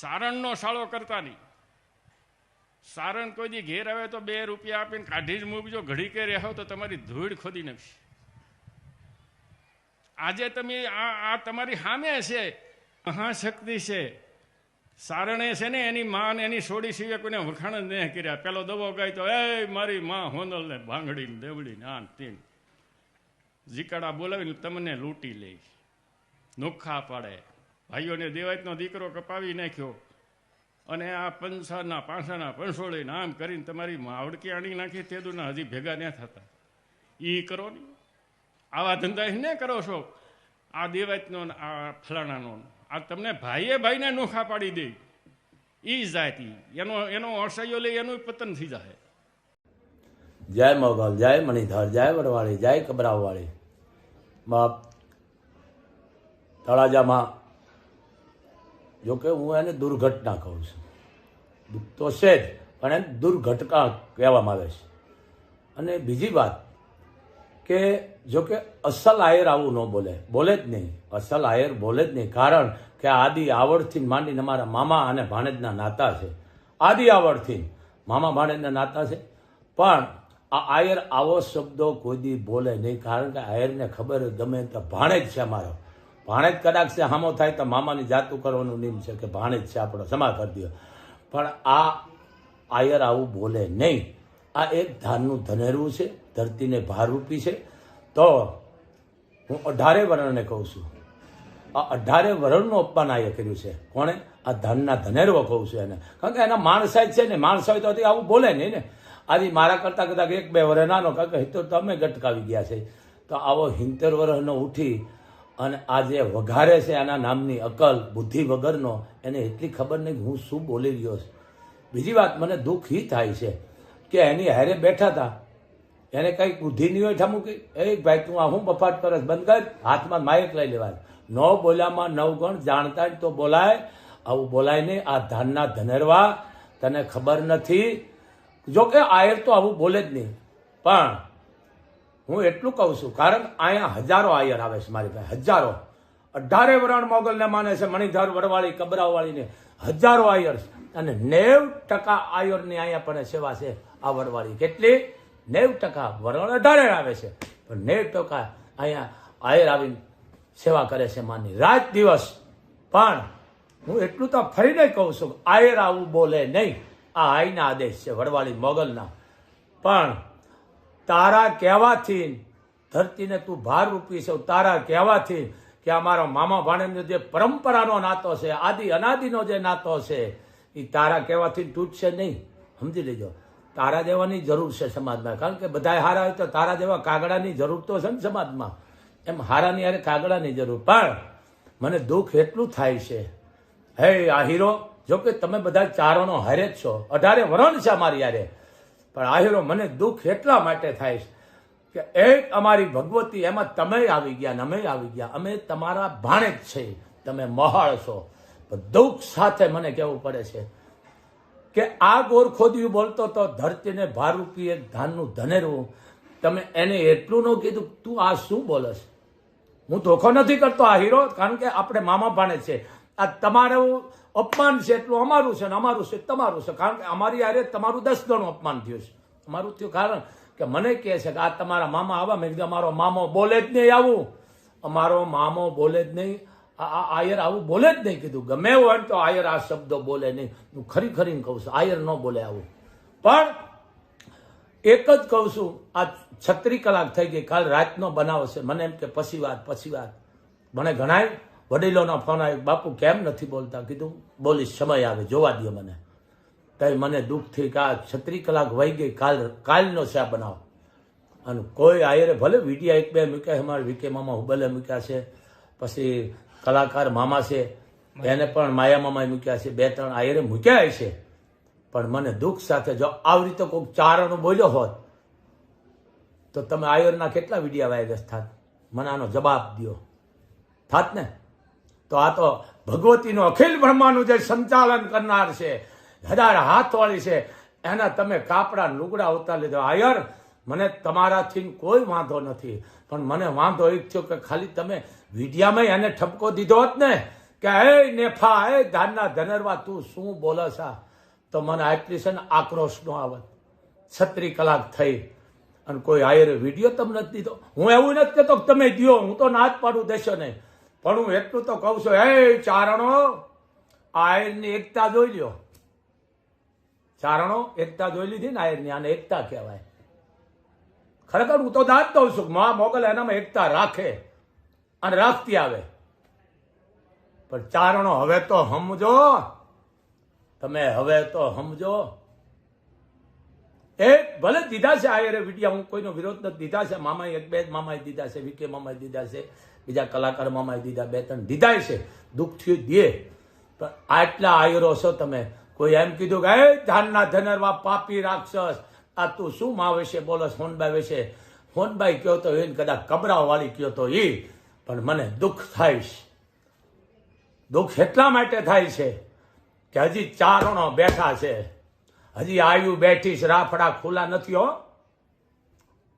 સારણનો સાળો કરતા નહીં. સારણ કોઈ ઘેર આવે તો બે રૂપિયા આપીને કાઢી જ મૂકજો. ઘડી કે રહેવો તો તમારી ધૂળ ખોદી નાખશે. આજે તમે આ આ તમારી સામે છે, મહાશક્તિ છે. સારણે છે ને એની માં એની સોડી સિવાય કોઈને વખાણ જ નહીં કર્યા. પેલો દવો ગાય તો એ મારી માં હોનલ ને ભાંગડી ને દેવડી ને આન તીન. જીકડા બોલાવીને તમને લૂંટી લે. નોખા પાડે. ભાઈઓને દેવાયતનો દીકરો કપાવી નાખ્યો. અને આ પંસાના પાંસાના પંસોળી આમ કરીને તમારી માવડકી આણી નાખી, તે દુના હજી ભેગા ન થતા. એ કરો ને. આવા ધંધા ને કરો છો. આ દેવાયતનો ને આ ફલાણાનો આ તમને ભાઈએ ભાઈને નોખા પાડી દે. એ જાતિ. એનો એનો અસહ્યો લઈ એનું પતન થઈ જાય જય મોગલ જય મણિધર, જય વડવાળી, જય કબરાવવાળી બાપ, તળાજામાં જોકે હું એને દુર્ઘટના કહું છું. દુઃખ તો છે જ, પણ એને દુર્ઘટના કહેવામાં આવે છે. અને બીજી વાત કે જોકે અસલ આયર આવું ન બોલે બોલે જ નહીં. અસલ આયર બોલે જ નહીં. કારણ કે આદિ આવડથી માંડીને મારા મામા અને ભાણેજના નાતા છે. આદિ આવડથી મામા ભાણેજના નાતા છે. પણ આ આયર આવો શબ્દો કોઈ દી બોલે નહીં. કારણ કે આયરને ખબર ગમે તો ભાણેજ છે અમારો. ભાણેજ કદાચ છે, હામો થાય તો મામાની જાતું કરવાનું નિયમ છે કે ભાણેજ છે આપણો સમા કરી દો પણ આ આયર આવું બોલે નહીં. આ એક ધાનનું ધનેરવું છે, ધરતીને ભારરૂપી છે. તો હું અઢારે વર્ણને કહું છું. આ અઢારે વર્ણનું અપમાન આયે કર્યું છે. કોણે? આ ધનના ધનેરવો કહું છું એને. કારણ કે એના માણસાઈ છે ને માણસાઈ તો હતી આવું બોલે નહીં ને. આજે મારા કરતાં કદાચ એક બે વરે નાનો, કારણ કે તો તમે ગટકાવી ગયા છે. તો આવો હિંતેર વરહનો ઉઠી અને આ જે વઘારે છે આના નામની અકલ, બુદ્ધિ વગરનો, એને એટલી ખબર નહીં કે હું શું બોલી રહ્યો છું. બીજી વાત, મને દુઃખ એ થાય છે કે એની હારે બેઠા હતા એને કંઈક બુદ્ધિ નહીં હોય મૂકી એ ભાઈ, તું આ હું બફાટ કરસ બંધ કર. હાથમાં માયક લઈ લેવાય. ન બોલ્યામાં નવ ગણ જાણતા જ તો બોલાય. આવું બોલાય નહીં આ ધાનના ધનેરવા. તને ખબર નથી. જો કે આયર તો આવું બોલે જ નહીં. પણ હું એટલું કહું છું, કારણ અહીંયા હજારો આયર આવે છે મારી પાસે, હજારો. અઢારે વરણ મોગલને માને છે, મણિધર, વડવાળી, કબરાવાળીને હજારો આયર અને નેવ ટકા આયરની અહીંયા પણ સેવા છે આ વડવાળી. કેટલી? નેવ ટકા વરણ અઢારે આવે છે. પણ નેવ ટકા અહીંયા આયર આવીને સેવા કરે છે માની રાત દિવસ. પણ હું એટલું તો ફરીને કહું છું, આયર આવું બોલે નહીં. આ આઈના આદેશ છે વડવાળી મોગલના. પણ તારા કહેવાથી ધરતીને તું ભાર રૂપી છે. તારા કહેવાથી કે અમારો મામા ભાણેનો જે પરંપરાનો નાતો છે, આદિ અનાદિનો જે નાતો છે એ તારા કહેવાથી તૂટશે નહીં. સમજી લેજો. તારા જેવાની જરૂર છે સમાજમાં. કારણ કે બધા હારા હોય તો તારા જેવા કાગડાની જરૂર તો છે ને સમાજમાં. એમ હારાની હારે કાગડાની જરૂર. પણ મને દુઃખ એટલું થાય છે. હે આ હીરો, જો કે તમે બધા ચારોનો હારે જ છો. અઢારે વરણ છે અમારી યારે પણ આહેરો મને દુઃખ એટલા માટે થાય છે કે એક અમારી ભગવતી, એમાં તમે આવી ગયા અમે આવી ગયા. અમે તમારા ભાણે જ છે. તમે મહાળ છો. દુઃખ સાથે મને કહેવું પડે છે કે આ ગોરખોદિયું બોલતો તો ધરતીને ભારૂપી એક ધાનનું ધનેરવું તમે એને એટલું ન કીધું, તું આ શું બોલસ? હું ધોખો નથી કરતો આ હીરો કારણ કે આપણે મામા ભાણે છે. આ તમારું અપમાન છે એટલું અમારું છે ને અમારું છે, તમારું છે. કારણ કે અમારી આરે તમારું દસ ગણું અપમાન થયું છે. અમારું થયું કારણ કે મને કહે છે કે આ તમારા મામા આવા. મેં કીધું, અમારો મામો બોલે જ નહીં આવું. અમારો મામો બોલે જ નહીં. આ આયર આવું બોલે જ નહીં. કીધું, ગમે હોય ને તો આયર આ શબ્દો બોલે નહીં. હું ખરી ખરીને કહું છું, આયર ન બોલે આવું. પણ એક જ કહું છું, આ છત્રી કલાક થઈ ગઈ, કાલ રાતનો બનાવ છે મને એમ કે, પછી વાત પછી વાત. મને ઘણાય વડીલોનો ફોન આવ્યો બાપુ કેમ નથી બોલતા? કીધું, બોલીશ સમય આવે જોવા દો મને તઈ મને દુઃખથી કા આ છત્રી કલાક વહી ગઈ કાલ કાલનો છે બનાવ અને કોઈ આયરે ભલે વિડીયા એક બે મૂક્યા છે મારે વિકે મામા હુબલે મૂક્યા છે પછી કલાકાર મામા છે એને પણ માયા મામાએ મૂક્યા છે? બે ત્રણ આયરે મૂક્યા છે પણ મને દુઃખ સાથે જો આવી રીતે કોઈક ચારણો બોલ્યો હોત, તો તમે આયરના કેટલા વિડીયા વાયરસ થાત? મને આનો જવાબ દો થાત ને તો આ તો ભગવતીનું અખિલ બ્રહ્માંડનું જે સંચાલન કરનાર છે, હજાર હાથવાળી છે, એના તમે કાપડા લુગડા ઉતાર લીધો. આયર, મને તમારાથી કોઈ વાંધો નથી, પણ મને વાંધો એક થયો કે ખાલી તમે વિડીયામાં એને ઠપકો દીધો હોત ને, કે હે નેફા, હે ધાનના ધનરવા, તું શું બોલસ આ? તો મને આટલી છે ને આક્રોશ નો આવત. છત્રી કલાક થઈ અને કોઈ આયરે વીડિયો તમને નથી દીધો. હું એવું નથી કહેતો તમે દ્યો, હું તો ના પાડું દેશો નહીં. પણ હું એટલું તો કહું છું, હે ચારણો આયરની એકતા જોઈ લ્યો. ચારણો, એકતા જોઈ લીધી ને આયરની, આને એકતા કહેવાય. ખરેખર હું તો દાંત દઉં છું, મા મોગલ એનામાં એકતા રાખે અને રાખતી આવે. પણ ચારણો હવે તો સમજો, તમે હવે તો સમજો. એ ભલે દીધા છે આયરે વિડિયા, હું કોઈનો વિરોધ નથી, દીધા છે, મામાએ એક બે જ મામાએ દીધા છે, વિકે મામાએ દીધા છે. બીજા કલાકારમાં મામાએ દીધા, બે ત્રણ દીધા છે, દુઃખ થયું દે પણ આટલા આયરો છો તમે, કોઈ એમ કીધું કે, એ ધાનના ધનરવા પાપી રાક્ષસ, આ તું શું માં વિશે બોલો હોનભાઈ વિશે. હોનભાઈ કયો તો એને કદાચ કબરાવ વાળી કયો તો એ પણ મને દુઃખ થાય છે. દુઃખ એટલા માટે થાય છે કે હજી ચારણો બેઠા છે. હજી આયુ બેઠી છે. રાફડા ખુલ્લા નથી હો.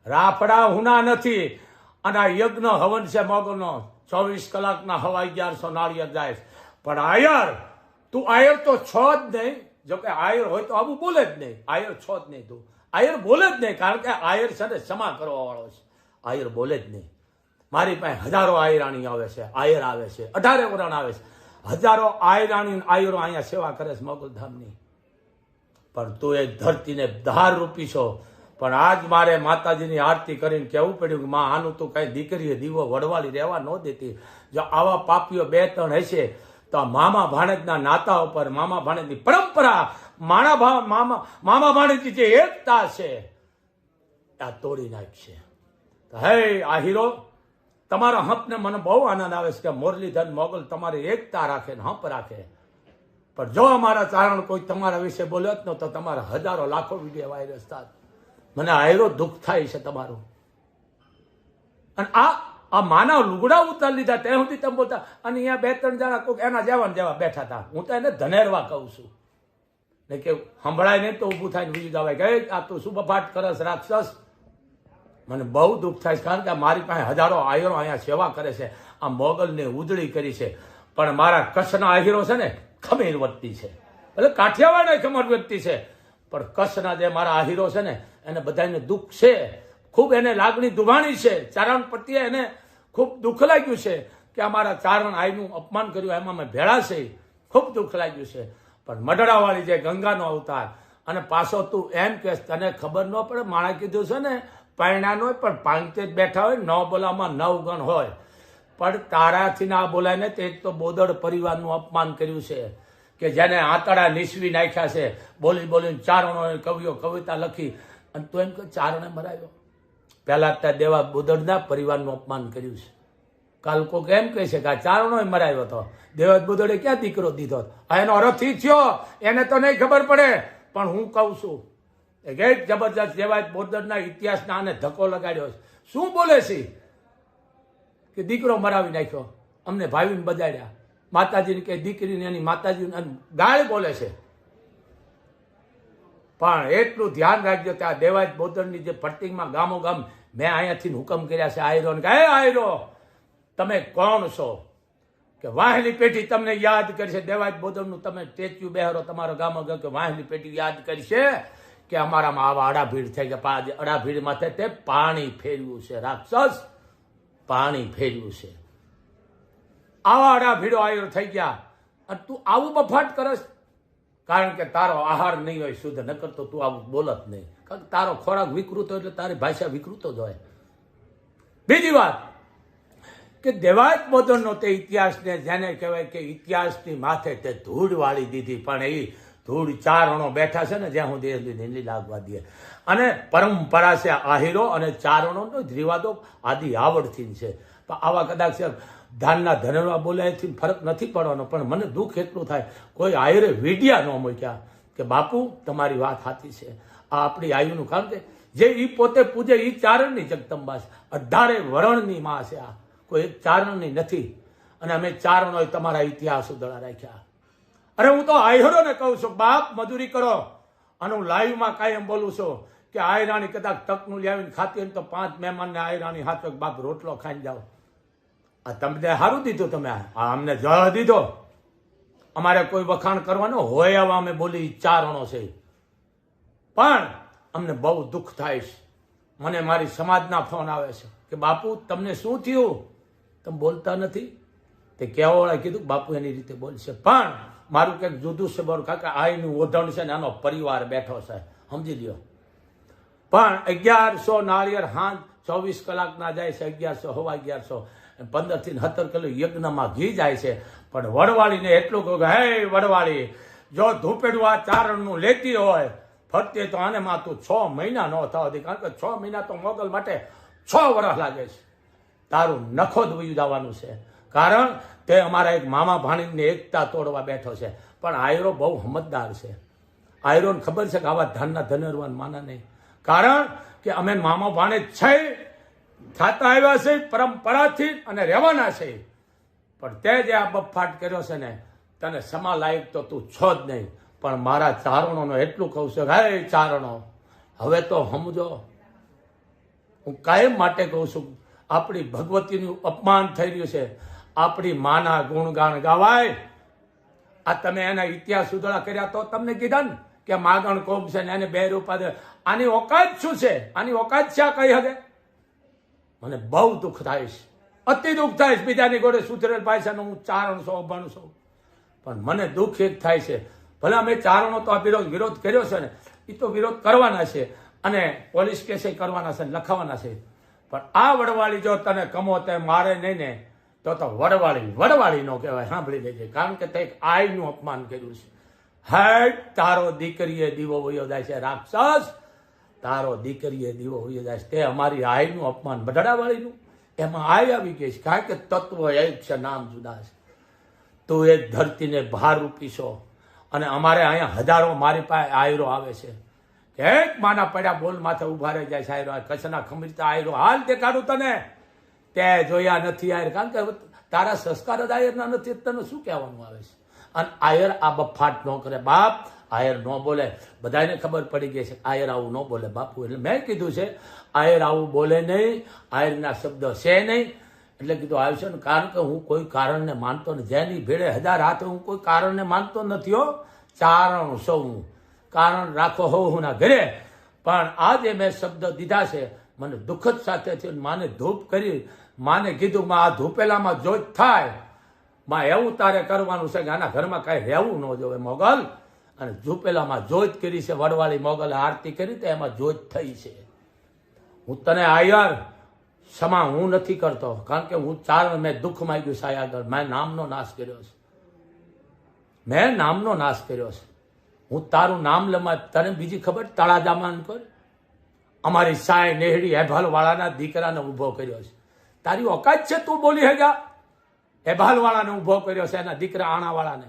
રાફડા હુના નથી. અને આ યજ્ઞ હવન છે મગનો ચોવીસ કલાકના હવા અગિયારસો નાળિયેર જાય પણ આયર, તું આયર તો છો જ નહીં. જોકે આયર હોય તો આવું બોલે જ નહીં. આયર છો જ નહીં તું. આયર બોલે જ નહીં, કારણ કે આયર છે ને ક્ષમા કરવા વાળો છે. આયર બોલે જ નહીં. મારી પાસે હજારો આયરાણી આવે છે, આયર આવે છે, અઢારે વરણ આવે છે. હજારો આયરાણી આયરો અહીંયા સેવા કરે છે મગલધામની પણ તું એ ધરતીને ધાર રૂપી છો. પણ આજ મારે માતાજીની આરતી કરીને કહેવું પડ્યું કે માં, આનું તું કઈ દીકરીએ દીવો વડવાળી રહેવા ન દેતી. જો આવા પાપીઓ બે ત્રણ હશે, તો આ મામા ભાણેજના નાતા ઉપર, મામા ભાણેજની પરંપરા, માણા ભા, મામા મામા ભાણેજની જે એકતા છે, આ તોડી નાખશે. હે, આ હીરો, તમારા હંપને મને બહુ આનંદ આવે છે કે મુરલીધન મોગલ તમારી એકતા રાખે ને હંપ રાખે. પણ જો અમારા ચારણ કોઈ તમારા વિશે બોલ્યો જ ન તો તમારા હજારો લાખો વીડિયો વાયરસ થાત મને આયરો દુઃખ થાય છે તમારું. અને આ આ માનવ લુગડા ઉતાર લીધા ત્યાં સુધી તમે બોલતા, અને અહીંયા બે ત્રણ જણા કોઈક એના જેવા જેવા બેઠા હતા. હું તો એને ધનેરવા કહું છું. ને કે સંભળાય નહીં તો ઊભું થાય બીજું જવાય કે આ તું શું બફાટ કરસ રાક્ષસ? મને બહુ દુઃખ થાય છે, કારણ કે મારી પાસે હજારો આયરો અહીંયા સેવા કરે છે. આ મોગલને ઉજળી કરી છે. પણ મારા કચ્છના આહીરો છે ને ખમીર વ્યક્તિ છે. એટલે કાઠિયાવાડ ખમર વ્યક્તિ છે. પણ કચ્છના જે મારા આહીરો છે ને એને બધાને દુઃખ છે. ખૂબ એને લાગણી દુભાણી છે. ચારણ પ્રત્યે એને ખૂબ દુઃખ લાગ્યું છે કે અમારા ચારણ આઈનું અપમાન કર્યું એમાં અમે ભેળા છે. ખૂબ દુઃખ લાગ્યું છે. પણ મઢડાવાળી જે ગંગાનો અવતાર અને પાછો તું એમ કે તને ખબર ન પડે, માણા કીધું છે ને, પરણાનો હોય, પણ પાંચે જ બેઠા હોય, ન બોલામાં નવ ગણ હોય. પણ તારાથી ના બોલાયને તે તો બોદડ પરિવારનું અપમાન કર્યું છે કે જેને આંતળા નીસવી નાખ્યા છે. બોલી બોલીને ચારણો કવિઓ કવિતા લખી અને તો એમ કે ચારણે મરાયો. પહેલા ત્યાં દેવા બોદડના પરિવારનું અપમાન કર્યું છે. કાલ કોક એમ કહે છે કે આ ચારણો મરાયો હતો. દેવત બોદડે ક્યાં દીકરો દીધો આ એનો અર્થ થયો, એને તો નહીં ખબર પડે. પણ હું કહું છું એક જબરજસ્ત દેવાય બોદડના ઇતિહાસના આને ધક્કો લગાડ્યો છે. શું બોલે છે? કે દીકરો મરાવી નાખ્યો. અમને ભાવીને બજાડ્યા. માતાજીને કે દીકરીને એની માતાજીને ગાળ બોલે છે. પણ એટલું ધ્યાન રાખજો કે આ દેવાજ બોદરની જે ફટિંગમાં ગામો ગામ મેં અહીંયાથી હુકમ કર્યા છે આયરો કે, "હે આયરો, તમે કોણ છો? કે વાહલી પેઢી તમને યાદ કરશે, દેવાજ બોદરનું તમે સ્ટેચ્યુ બેહરો તમારો ગામો ગામ કે વાહલી પેઢી યાદ કરશે કે અમારામાં આવા અડાભીડ થઈ ગયા. અડાભીડ માથે તે પાણી ફેરવ્યું છે, રાક્ષસ પાણી ફેરવ્યું છે. આવા અડાભીડો આયરો થઈ ગયા. અને તું આવું બફાટ કરસ કારણ કે તારો આહાર નહીં હોય, શુદ્ધ ન કરતો, તું આવું બોલત નહીં. કારણ કે તારો ખોરાક વિકૃત હોય એટલે તારી ભાષા વિકૃત જ હોય. બીજી વાત, કે દેવાયત બોધનનો તે ઇતિહાસને જેને કહેવાય કે ઇતિહાસની માથે તે ધૂળ વાળી દીધી, પણ એ ધૂળ ચારણો બેઠા છે ને, જ્યાં હું સુધી નીલી લાગવા દે. અને પરંપરા છે આહિરો અને ચારણોનો જ રિવાજો આદિ આવડથી છે. આવા કદાચ ધાનના ધનવા બોલાયથી ફરક નથી પડવાનો, પણ મને દુઃખ એટલું થાય. કોઈ આયરે વીડિયા ન મૂક્યા કે બાપુ, તમારી વાત સાચી છે. આ આપણી આયુનું કારણ કે જે ઈ પોતે પૂજે ઈ ચારણની જગદંબા છે. અઢારે વરણની માં છે આ. કોઈ ચારણની નથી. અને અમે ચારણો તમારા ઇતિહાસ ઉદળા રાખ્યા. અરે હું તો આયરોને કહું છું, બાપ, મજૂરી કરો. અને હું લાઈવમાં કાયમ બોલું છું કે આયરાણી કદાચ તકનું લાવીને ખાતી હોય તો પાંચ મહેમાનને આયરાણી હાથો બાપ રોટલો ખાઈને જાઓ. તમને સારું દીધું તમે? આ અમને જવાબ દીધો. અમારે કોઈ વખાણ કરવાનો હોય આવા અમે બોલી ચારણો છે. પણ અમને બહુ દુઃખ થાય છે. મને મારી સમાજના ફોન આવે છે કે બાપુ, તમને શું થયું? તમે બોલતા નથી? તે કહેવાવાળા કીધું, બાપુ એની રીતે બોલશે. પણ મારું કંઈક જુદું છે બરોબર કાકા આઈનું ઓઢણ છે ને આનો પરિવાર બેઠો છે. સમજી લ્યો. પણ અગિયારસો નાળિયેર હાથ ચોવીસ કલાકના જાય છે, અગિયારસો હવા અગિયારસો પંદરથી સત્તર કિલો યજ્ઞમાં ઘી જાય છે. પણ વડવાળીને એટલું કહું કે, હે વડવાળી, જો ધૂપેડું આ ચારણનું લેતી હોય, ફરતી તો આને માં તું છ મહિના ન થવા દે, કારણ કે છ મહિના તો મોગલ માટે છ વર્ષ લાગે છે. તારું નખો જ જવાનું છે. કારણ તે અમારા એક મામા ભાણીને એકતા તોડવા બેઠો છે. પણ આયરો બહુ સમજદાર છે. આયરોને ખબર છે કે આવા ધનના ધનરવાન માના નહીં. કારણ કે અમે મામા ભાણે છે થતા આવ્યા છે, પરંપરાથી અને રહેવાના છે. પણ તે જે આ બફાટ કર્યો છે ને, તને સમા લાયક તો તું છો જ નહીં, પણ મારા ચારણોનો એટલું કહું છું હે ચારણો, હવે તો સમજો હું કાયમ માટે કહું છું, આપણી ભગવતીનું અપમાન થઈ રહ્યું છે. આપણી માના ગુણગાન ગાવાય. આ તમે એના ઇતિહાસ સુધરા કર્યા તો તમને કીધા ને કે માગણ કોમ છે ને, એને બે રૂપા દે આની ઓકાત શું છે? આની ઓકાત છે આ કઈ હગે મને બહુ દુઃખ થાય છે. અતિ દુઃખ થાય છે બીજાની ગોળે સુધરેલ પૈસાનું હું ચારણ છું અભણ છું પણ મને દુઃખ એક થાય છે. ભલે અમે ચારણો તો આ વિરોધ વિરોધ કર્યો છે ને એ તો વિરોધ કરવાના છે અને પોલીસ કેસે કરવાના છે લખાવાના છે. પણ આ વડવાળી જો તને કમો તે મારે નહીં ને, તો તો વડવાળી વડવાળી નો કહેવાય. સાંભળી લેજે. કારણ કે તે એક આયનું અપમાન કર્યું છે. હેડ, તારો દીકરીએ દીવો વયો જાય છે, રાક્ષસ! તારો દીકરીએ દીવો હોઈ જાય તે અમારી આયનું અપમાન. બઢડાવાળીનું. એમાં આય આવી ગઈ છે. કારણ કે તત્વ એક છે, નામ જુદા છે. તું એ ધરતીને ભાર રૂપીશો અને અમારે અહીંયા હજારો મારી પાસે આયરો આવે છે. એક માના પડ્યા બોલ માથે ઊભા રહી જાય આ કચ્છના ખમીરતા આયરો. હાલ દેખાડું તને. તે જોયા નથી આયર. કારણ કે તારા સંસ્કાર જ આયરના નથી. તને શું કહેવાનું આવે છે? અને આયર આ બફાટ ન કરે. બાપ આયર ન બોલે. બધાને ખબર પડી ગઈ છે આયર આવું ન બોલે બાપુ. એટલે મેં કીધું છે, આયર આવું બોલે નહીં, આયરના શબ્દ છે નહીં. એટલે કીધું, આવ્યું છે ને, કારણ કે હું કોઈ કારણને માનતો નથી. જેની ભેળે હજાર હાથે હું કોઈ કારણને માનતો નથી હો. ચારણ સૌ હું કારણ રાખો હોઉં હું ના ઘરે. પણ આજે મેં શબ્દ દીધા છે, મને દુઃખદ સાથે થયું માને ધૂપ કરી. માને કીધું, માં આ ધૂપેલામાં જોત થાય. માં એવું તારે કરવાનું છે કે આના ઘરમાં કાંઈ રહેવું ન જોવે, મોગલ. અને ઝૂપેલામાં જોત કરી છે, વડવાળી મોગલે આરતી કરી તો એમાં જોત થઈ છે. હું તને આયર ક્ષમા હું નથી કરતો, કારણ કે હું ચાર મેં દુઃખ માગ્યું સાય આગળ. મેં નામનો નાશ કર્યો છે. મેં નામનો નાશ કર્યો છે. હું તારું નામ લમા તને બીજી ખબર? તળાજામાન પર અમારી સાય નેહડી હેભાલવાળાના દીકરાને ઊભો કર્યો છે. તારી ઓકાત છે તું બોલી હગા? હેભાલ વાળાને ઊભો કર્યો છે એના દીકરા આણાવાળાને.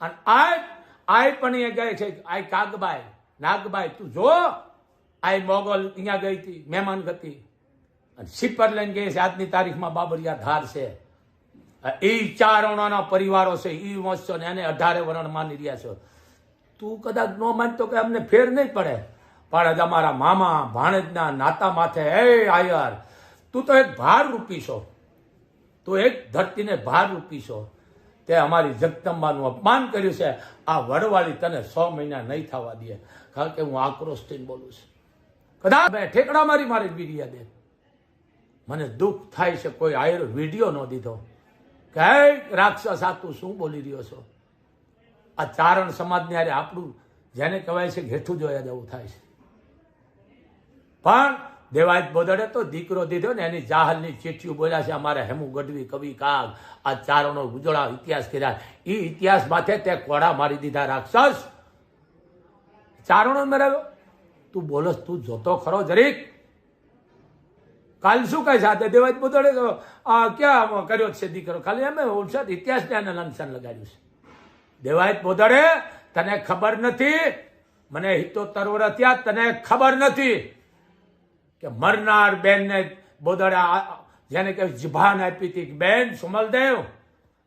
અને આ આય પણ અહીંયા ગઈ છે. આય કાગબાઈ નાગબાઈ તું જો. આય મોગલ અહીંયા ગઈ હતી, મહેમાન ગતિ અને સિપર લઈને ગઈ છે. આજની તારીખમાં બાબરિયા ધાર છે. એ ચારણોના પરિવારો છે. એ વંશો ને એને અઢારે વરણ માની રહ્યા છો. તું કદાચ ન માનતો કે અમને ફેર નહીં પડે. પણ અમારા મામા, ભાણેજના નાતા માથે, એ આયર, તું તો એક ભાર રૂપી છો. તું એક ધરતીને ભાર રૂપી છો. તે અમારી જગદંબાનું અપમાન કર્યું છે. આ વડવાળી તને સો મહિના નહીં થવા દે. કારણ કે હું આક્રોશ થઈને બોલું છું. કદાચ મેં ઠેકડા મારી મારી બીડિયા દે મને દુઃખ થાય છે કોઈ આયર વીડિયો ન દીધો. કે રાક્ષસ આ તું શું બોલી રહ્યો છો? આ ચારણ સમાજને આરે આપણું જેને કહેવાય છે ઘેઠું જોયા જેવું થાય છે. પણ દેવાયત બોદડે તો દીકરો દીધો ને એની જાહલની ચીઠીઓ બોલ્યા છે, અમારે હેમુ ગઢવી, કવિ કાગ, આ ચારોનો ઉજળા ઇતિહાસ કર્યા. એ ઇતિહાસ માથે તે કોડા મારી દીધા, રાક્ષસ. ચારણો મેળવ્યો તું બોલસ તું જોતો ખરો જરીક. કાલ શું કહે છે? આ દેવાયત બોદડે આ ક્યાં કર્યો છે દીકરો? ખાલી એમ ઓળખાત ઇતિહાસને એને લંચન લગાડ્યું છે. દેવાયત બોદડે તને ખબર નથી? મને હિતો તરવર ત્યાં તને ખબર નથી. કે મરનાર બેનને બોદડા જેને કે જીભાન આપી હતી બેન, સુમલદેવ,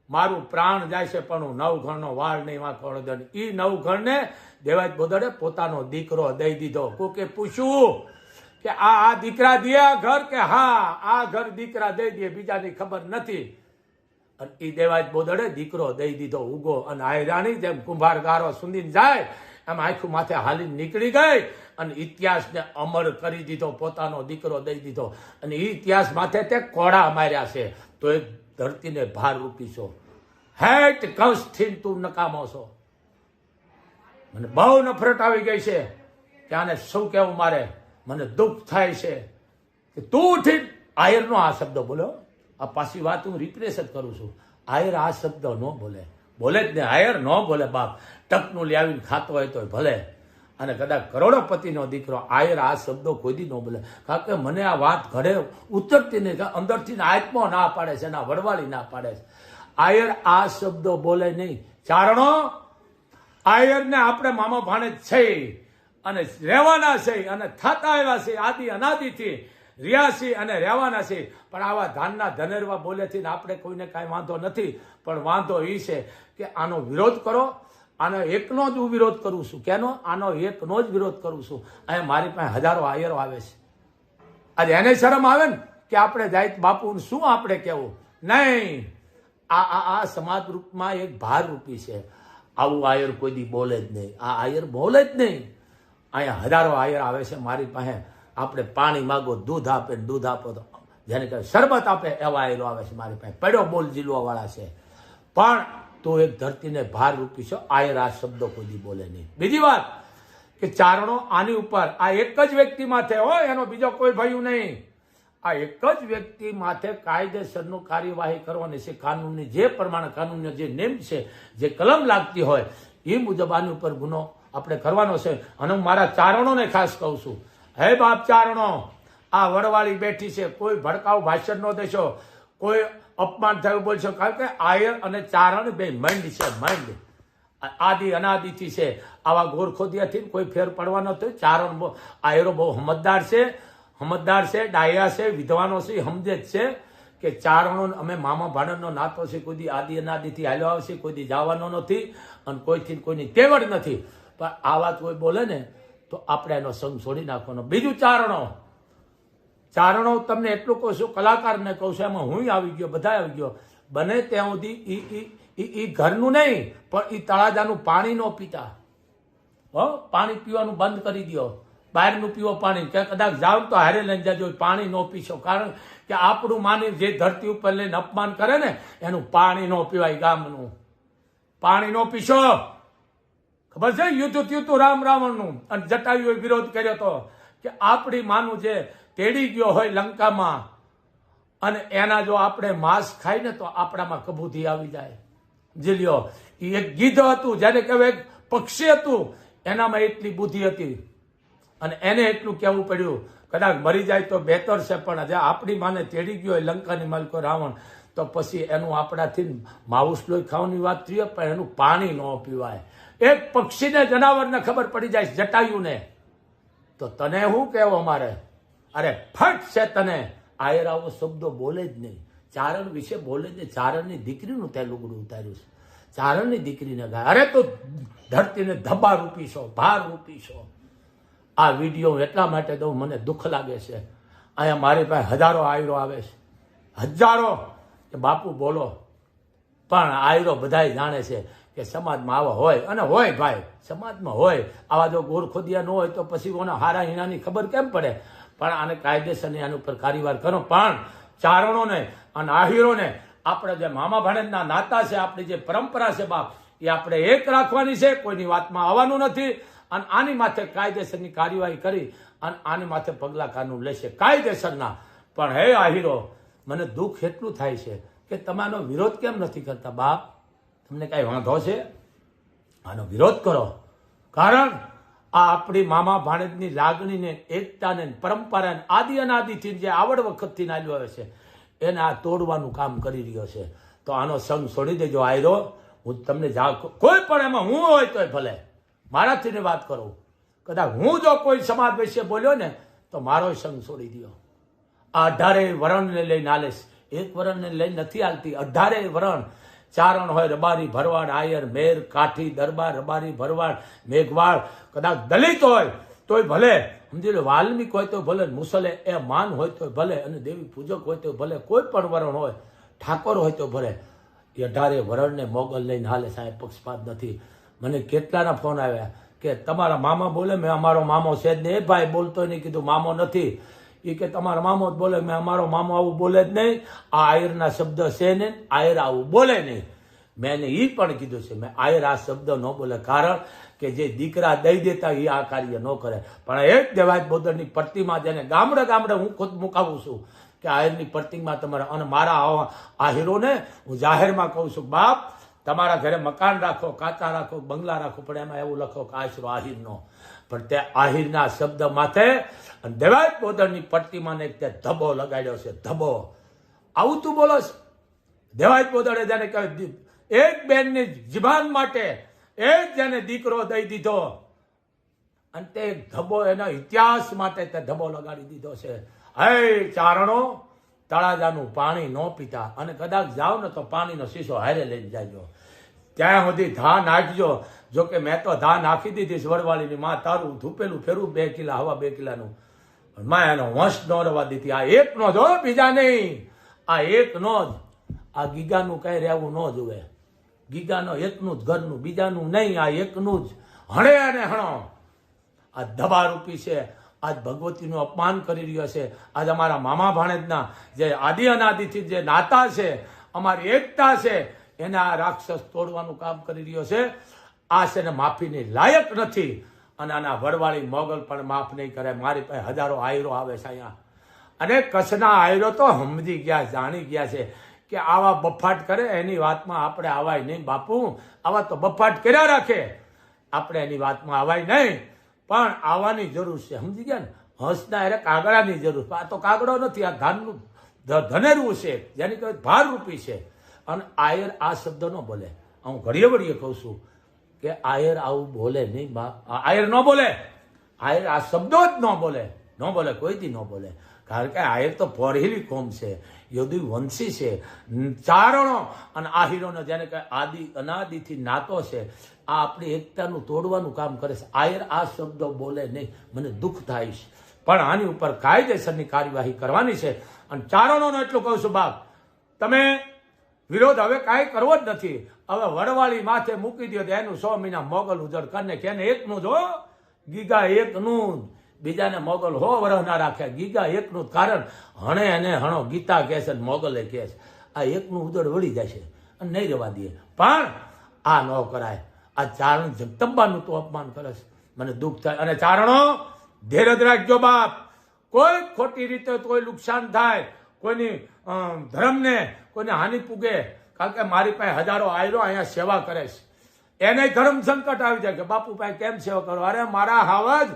મારું પ્રાણ જાય છે, પણ હું નવ ઘરનો વાળ નહીં વાંખો અડદન એ નવ ઘરને દેવાજ બોદડે પોતાનો દીકરો દઈ દીધો. કોકે પૂછ્યું કે આ આ દીકરા દે ઘર કે હા, આ ઘર દીકરા દઈ દે, બીજાની ખબર નથી. અને એ દેવાજ બોદડે દીકરો દઈ દીધો ઉગો અને આયરાણી જેમ કુંભાર ગારો સુંદીને જાય, એમ આખું માથે હાલીને નીકળી ગઈ. અને ઇતિહાસને અમર કરી દીધો, પોતાનો દીકરો દઈ દીધો. અને ઇતિહાસ માથે તે કોડા માર્યા છે. તો એ ધરતીને ભાર રૂપી છો. હેટ કંસથી તું નકામો છો. મને બહુ નફરત આવી ગઈ છે કે આને શું કહેવું મારે? મને દુઃખ થાય છે કે તું ઉઠી આયરનો આ શબ્દ બોલ્યો. આ પાછી વાત હું રિપ્લેસ જ કરું છું. આયર આ શબ્દ ન બોલે. બોલે જ ને, આયર ન બોલે બાપ. ટકનું લાવીને ખાતો હોય તો ભલે. અને કદાચ કરોડોપતિનો દીકરો આયર આ શબ્દો કોઈ ન બોલે. કારણ કે મને આ વાત ઘરે ઉતરતી નહીં અંદરથી આત્મો ના પાડે છે ના વડવાળી ના પાડે છે. આયર આ શબ્દો બોલે નહીં. ચારણો, આયરને આપણે મામા ભાણે છે. અને રહેવાના છે, અને થતા આવ્યા છે, આદિ અનાદિથી રહ્યા છે અને રહેવાના છે. પણ આવા ધાનના ધનેરવા બોલેથી ને આપણે કોઈને કાંઈ વાંધો નથી. પણ વાંધો એ છે કે આનો વિરોધ કરો આનો એકનો જ હું વિરોધ કરું છું. કેનો? આનો એકનો જ વિરોધ કરું છું. અહીંયા મારી પાસે હજારો આયરો આવે છે. આજે એને શરમ આવે ને કે આપણે જાય બાપુ શું આપણે કહેવું? નહીં. આ આ આ સમાજ રૂપમાં એક ભાર રૂપી છે. આવું આયર કોઈ દી બોલે જ નહીં. આ આયર બોલે જ નહીં. અહીંયા હજારો આયર આવે છે મારી પાસે. આપણે પાણી માગો, દૂધ આપે દૂધ આપો તો જેને કહે શરબત આપે એવા આયરો આવે છે મારી પાસે. પડ્યો બોલ જીલવા વાળા છે. પણ તો એક ધરતીને ભાર રૂપી છે. આયર શબ્દો કોઈ બોલે નહીં. બીજી વાત કે ચારણો આની ઉપર આ એક જ વ્યક્તિ માથે હોય, એનો બીજો કોઈ ભયું નહીં. આ એક જ વ્યક્તિ માથે કાયદેસરનું કાર્યવાહી કરવાની છે. કાનૂનની જે પ્રમાણે કાનૂનનો જે નેમ છે, જે કલમ લાગતી હોય, એ મુજબ આની ઉપર ગુનો આપણે કરવાનો છે. અને હું મારા ચારણોને ખાસ કહું છું. હે બાપ ચારણો, આ વડવાળી બેઠી છે. કોઈ ભડકાવ ભાષણ ન દેશો. કોઈ અપમાન થયું બોલશો? કારણ કે આયર અને ચારણ બે મંડ છે, મંડ. આદિ અનાદિથી છે. આવા ગોરખોદિયાથી કોઈ ફેર પડવા નતો ચારણ આયરો બહુ હમતદાર છે. હમતદાર છે, ડાયા છે, વિદ્વાનો છે સમજે છે કે ચારણો અમે મામા ભાણનો નાતો છે, કોઈ આદિ અનાદિથી હાલ્યો આવશે, કોઈ જવાનો નથી અને કોઈથી કોઈની તેવડ નથી. પણ આ વાત કોઈ બોલે ને, તો આપણે એનો સંગ છોડી નાખવાનો. બીજું ચારણો. ચારણો તમને એટલું કહું છું, કલાકારને કહું છું, એમાં હું આવી ગયો બધા આવી ગયો. બને ત્યાં સુધી એ એ ઈ ઘરનું નહીં, પણ એ તળાજાનું પાણી ન પીતા. હો, પાણી પીવાનું બંધ કરી દો બહારનું પીવો પાણી. કે કદાચ જાવ તો હારે લઈને જાજો પાણી ન પીશો. કારણ કે આપણું માની જે ધરતી ઉપર લઈને અપમાન કરે ને, એનું પાણી ન પીવાય ગામનું. પાણી ન પીશો. ખબર છે? યુદ્ધ થયું હતું રામ રાવણનું. અને જટાયુએ વિરોધ કર્યો હતો કે આપણી માનું જે તેડી ગયો હોય લંકામાં અને એના જો આપણે માંસ ખાઈ ને તો આપણામાં કબૂતી આવી જાય. જીલ્યો એ એક ગીધ હતું, જેને કહેવાય એક પક્ષી હતું. એનામાં એટલી બુદ્ધિ હતી. અને એને એટલું કહેવું પડ્યું, કદાચ મરી જાય તો બેતર છે, પણ જે આપણી માને તેડી ગયો હોય લંકાની માલકો રાવણ, તો પછી એનું આપણાથી માઉસ લોહી ખાવાની વાત થઈ પણ એનું પાણી ન પીવાય. એક પક્ષીને જનાવરને ખબર પડી જાય, જટાયુને. તો તને શું કહેવું અમારે અરે ફટ છે તને આયર આવો શબ્દો બોલે જ નહીં. ચારણ વિશે બોલે જ નહીં. ચારણની દીકરીનું તે લુગડું ઉતાર્યું છે. ચારણની દીકરીને ગાય. અરે તો ધરતીને ધબ્બા રૂપીશો ભાર રૂપીશો આ વીડિયો એટલા માટે દઉં, મને દુઃખ લાગે છે. અહીંયા મારી પાસે હજારો આયરો આવે છે. હજારો. કે બાપુ બોલો. પણ આયરો બધાય જાણે છે કે સમાજમાં આવા હોય. અને હોય ભાઈ, સમાજમાં હોય. આવા જો ગોરખોદિયા ન હોય તો પછી કોને હારા હીણાની ખબર કેમ પડે? પણ આને કાયદેસરની આની ઉપર કાર્યવાહી કરો. પણ ચારણોને અને આહીરોને આપણે જે મામા ભાણેજના નાતા છે, આપણી જે પરંપરા છે બાપ, એ આપણે એક રાખવાની છે. કોઈની વાતમાં આવવાનું નથી. અને આની માથે કાયદેસરની કાર્યવાહી કરી અને આની માથે પગલાં કાનૂન લેશે. કાયદેસરના. પણ હે આહીરો, મને દુઃખ એટલું થાય છે કે તમે વિરોધ કેમ નથી કરતા બાપ? તમને કાંઈ વાંધો છે? આનો વિરોધ કરો. કારણ આ આપણી મામા ભાણેજની લાગણીને, એકતાને પરંપરાને આદિ અનાદિથી જે આવડ વખતથી નાલ્યો આવે છે, એને આ તોડવાનું કામ કરી રહ્યો છે. તો આનો સંગ છોડી દેજો, આયરો. હું તમને જા, કોઈ પણ એમાં હું હોય તોય ભલે. મારાથીને વાત કરું. કદાચ હું જો કોઈ સમાજ વિશે બોલ્યો ને, તો મારો સંગ છોડી દો આ અઢારે વરણને લઈને હાલે એક વરણને લઈને નથી હાલતી અઢારે વરણ. ચારણ હોય રબારી ભરવાડ, આયર, મેર, કાઠી, દરબાર, રબારી ભરવાડ, મેઘવાળ, કદાચ દલિત હોય, તોય ભલે. સમજી લો, વાલ્મિક હોય તો ભલે, મુસલે એ માન હોય તો ભલે, અને દેવી પૂજક હોય તો ભલે, કોઈ પણ વરણ હોય, ઠાકોર હોય તો ભલે. એ અઢારે વરણને મોગલ લઈને હાલે, સાહેબ, પક્ષપાત નથી. મને કેટલાના ફોન આવ્યા કે, તમારા મામા બોલે, મેં અમારો મામો છે જ ને એ ભાઈ બોલતો નહીં, કીધું, મામો નથી. એ કે તમારા મામો જ બોલે, મેં અમારો મામો આવું બોલે જ નહીં. આ આયરના શબ્દ છે ને, આયર આવું બોલે નહીં મેં એને એ પણ કીધું છે, મેં આયર આ શબ્દ ન બોલે કારણ કે જે દીકરા દઈ દેતા એ આ કાર્ય ન કરે. પણ એક દેવાય બોદરની પ્રતિમા જેને ગામડે ગામડે હું ખુદ મુકાવું છું કે આયરની પ્રતિમા તમારે અને મારા આ હીરોને હું જાહેરમાં કહું છું, બાપ તમારા ઘરે મકાન રાખો, કાચા રાખો, બંગલા રાખો, પણ એમાં એવું લખો કે આશરો આહિરનો. પણ તે આહિરના શબ્દ માથે અને દેવાય બોદરની પ્રતિમાને તે ધબો લગાડ્યો છે, ધબો. આવું તું બોલો છે? દેવાય પોદળે જેને કહ્યું એક બેનની જીભાન માટે એક જેને દીકરો દઈ દીધો. અને તે ધબો એના ઇતિહાસ માટે તે ધબો લગાડી દીધો છે. હે ચારણો તળાજાનું પાણી ન પીતા અને કદાચ જાઓ ને તો પાણીનો શીશો હારે લઈને જાજો. ત્યાં સુધી ધા નાખજો. જો કે મેં તો ધા નાખી દીધી સ્વરવાળીની માં, તારું ધૂપેલું ફેરું બે કિલા, હવા બે કિલાનું. માં એનો વંશ ન રવા દીધી. આ એક નો જ બીજા નહીં. આ એક નો જ. આ ગીગાનું કઈ રહેવું ન જોવે ગીગાનો એકનું જ ઘરનું, બીજાનું નહીં. આ એકનું જ. હણે અને હણો. આ દબારૂપી છે. આજ ભગવતીનું અપમાન કરી રહ્યો છે. આજ અમારા મામા ભાણેજના જે આદિ અનાદિથી જે નાતા છે, અમારી એકતા છે, એને આ રાક્ષસ તોડવાનું કામ કરી રહ્યો છે. આ છે ને માફીની લાયક નથી અને આના વડવાળી મોગલ પણ માફ નહીં કરે. મારી પાસે હજારો આયરો આવે છે અહીંયા. અને કચ્છના આયરો તો સમજી ગયા, જાણી ગયા છે કે આવા બફાટ કરે, એની વાતમાં આપણે આવાય નહીં. બાપુ, આવા તો બફાટ કર્યા રાખે. આપણે એની વાતમાં આવાય નહીં. પણ આવવાની જરૂર છે. સમજી ગયા ને? હંસના એટલે કાગડાની જરૂર આ તો કાગડો નથી, આ ધાનનું ધનેરવું છે. જેની કહેવાય ભારરૂપી છે. અને આયર આ શબ્દ ન બોલે. હું ઘડીએ વળીએ કહું છું કે આયર આવું બોલે નહીં આયર ન બોલે. આયર આ શબ્દો જ ન બોલે. ન બોલે કોઈથી ન બોલે. કારણ કે આયર તો પડેલી કોમ છે યોદી વંશી છે ચારણો અને આહિરોનો જેને કહે આદિ, અનાદિથી નાતો છે, આ આપણી એકતાનું તોડવાનું કામ કરે છે. આયર આ શબ્દો બોલે નહીં, મને દુઃખ થાય છે. પણ આની ઉપર કાયદેસરની કાર્યવાહી કરવાની છે. અને ચારણોનો એટલું કહું છું બાપ, તમે વિરોધ હવે કાંઈ કરવો જ નથી. હવે વડવાળી માથે મૂકી દો એનું સો મહિના મોગલ ઉજળ કરીને કે એને એકનું જો ગીગા એકનું જ. બીજાને મોગલ હો વરહ ના રાખ્યા ગીગા એકનું કારણ, હણે અને હણો. ગીતા કહે છે મોગલે કહે છે. આ એકનું ઉજળ વળી જશે અને નહીં રહેવા દે. પણ આ ન કરાય. આ ચારણ જગદંબાનું તો અપમાન કરે છે. મને દુઃખ થાય. અને ચારણો, ધીરજ રાખજો બાપ. કોઈ ખોટી રીતે કોઈ નુકસાન થાય. કોઈની ધર્મને કોઈને હાનિ પૂગે. કારણ કે મારી પાસે હજારો આયરો અહીંયા સેવા કરે છે. એને ધર્મ સંકટ આવી જાય કે બાપુ પાસે કેમ સેવા કરો? અરે મારા હાવજ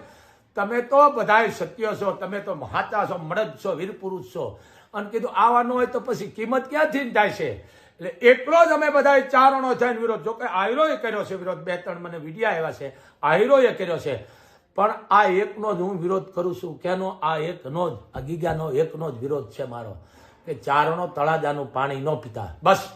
તમે તો બધાય સત્ય છો, તમે તો મહાતા છો મળદ છો, વીર પુરુષ છો. અને કીધું, આવવાનું હોય તો પછી કિંમત ક્યાંથી થાય છે? એટલે એકલો જ અમે બધા ચારણો થઈને વિરોધ. જો કે આયરોએ કર્યો છે વિરોધ, બે ત્રણ મને વિડીયા આવ્યા છે. આયરોએ કર્યો છે. પણ આ એકનો જ હું વિરોધ કરું છું. કેનો? આ એકનો જ. આ ગીગાનો એકનો જ વિરોધ છે મારો. કે ચારણો તળાજાનું પાણી ન પીતા. બસ.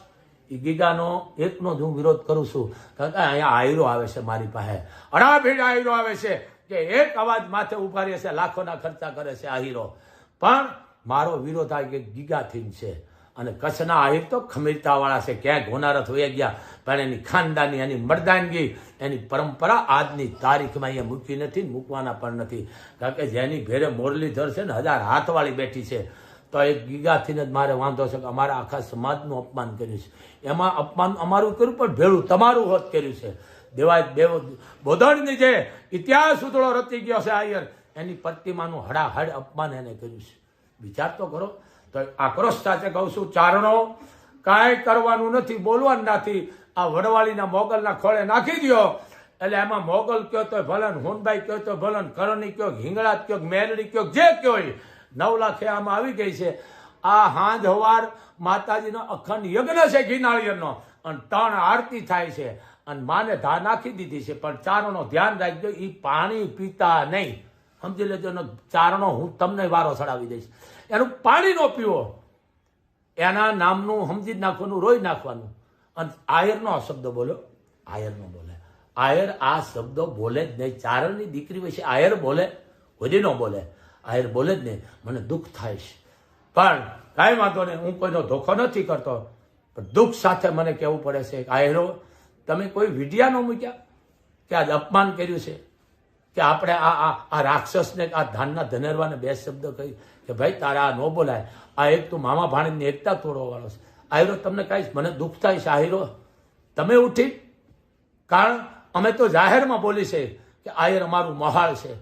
એ ગીગાનો એકનો જ હું વિરોધ કરું છું. કારણ કે અહીંયા આયરો આવે છે મારી પાસે. અડાભીડ આયરો આવે છે. કે એક અવાજ માથે ઊભા રહે છે, લાખોના ખર્ચા કરે છે આ હીરો. પણ મારો વિરોધ આ કે ગીગાથી છે અને કચ્છના આહિર તો ખમીરતાવાળા છે ક્યાંક હોનારત હોઈ ગયા, પણ એની ખાનદાની, એની મર્દાનગી, એની પરંપરા આજની તારીખમાં અહીંયા મૂકી નથી, મૂકવાના પણ નથી. કારણ કે જેની ભેરે મોરલીધર છે ને, હજાર હાથવાળી બેઠી છે. તો એક ગીગાથીને જ મારે વાંધો છે કે અમારા આખા સમાજનું અપમાન કર્યું છે. એમાં અપમાન અમારું કર્યું, પણ ભેળું તમારું હોત કર્યું છે. દેવાય, દેવ બોધણની જે ઇતિહાસ ઉતળો રચી ગયો છે આયર એની પ્રતિમાનું હડાહડ અપમાન એને કર્યું છે. વિચાર તો કરો. તો આક્રોશ સાથે કહું છું, ચારણો કાંઈ કરવાનું નથી, બોલવાનું નથી. આ વડવાળીના મોગલના ખોળે નાખી દો એટલે એમાં મોગલ કયો તો ભલન ને હોનબાઈ કયો તો ભલન, કરણી કયો હિંગળાત કયો, મેરડી કયો, જે કયો નવ લાખે આમાં આવી ગઈ છે. આ હાંજ હવાર માતાજીનો અખંડ યજ્ઞ છે ઘીનાળિયરનો. અને ત્રણ આરતી થાય છે. અને માને ધા નાખી દીધી છે, પણ ચારણો ધ્યાન રાખજો એ પાણી પીતા નહીં. સમજી લેજો એનો ચારણો હું તમને વારો ચડાવી દઈશ. એનું પાણી નો પીવો. એના નામનું સમજી નાખવાનું, રોઈ નાખવાનું. અને આયરનો આ શબ્દ બોલ્યો આયરનો બોલે. આયર આ શબ્દો બોલે જ નહીં. ચારણની દીકરી વિશે આયર બોલે હોજી ન બોલે. આયર બોલે જ નહીં. મને દુઃખ થાય છે. પણ કાંઈ વાંધો નહીં, હું કોઈનો ધોખો નથી કરતો. પણ દુઃખ સાથે મને કહેવું પડે છે આયરો તમે કોઈ વિડિયા ન મૂક્યા કે આજ અપમાન કર્યું છે? કે આપણે આ આ આ રાક્ષસને આ ધાનના ધનેરવાને બે શબ્દ કહી કે ભાઈ, તારા આ ન બોલાય. આ એક તું મામા ભાણીની એકતા તોડવાવાળો છે. આયરો, તમને કાંઈ મને દુઃખ થાય છે? આયરો, તમે ઉઠી. કારણ અમે તો જાહેરમાં બોલી છે કે આયર અમારું મહાલ છે.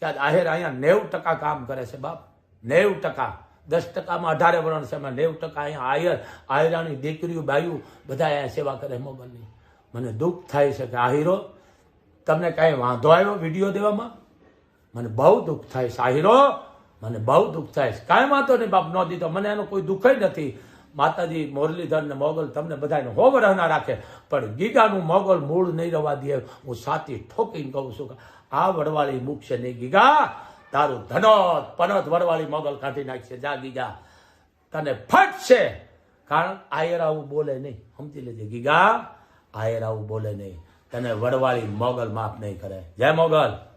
કે આજ આહેર અહીંયા નેવું ટકા કામ કરે છે બાપ. નેવું ટકા. દસ ટકામાં અઢારે વર્ણ છે. એમાં નેવું ટકા અહીંયા આયર આયરાની દીકરીઓ બાયું બધા અહીંયા સેવા કરે મોગલની મને દુઃખ થાય છે કે આહિરો તમને કાંઈ વાંધો આવ્યો વીડિયો દેવામાં? મને બહુ દુઃખ થાય છે આહિરો મને બહુ દુઃખ થાય છે. કાંઈ વાંધો નહીં, બાપ, ન દીધો. મને એનો કોઈ દુઃખ નથી. માતાજી, મુરલીધર ને મોગલ તમને બધાને હોવ રહના રાખે. પણ ગીગાનું મોગલ મૂળ નહીં રહેવા દે. હું સાથી ઠોકીને કહું છું કે આ વડવાળી મૂકશે નહીં ગીગા. તારું ધનોત પનત વડવાળી મોગલ કાઢી નાખશે. જા ગીગા. તને ફટશે કારણ આયર બોલે નહીં. સમજી લેજે ગીગા. આયર બોલે નહીં. તને વડવાળી મોગલ માફ નહીં કરે. જય મોગલ.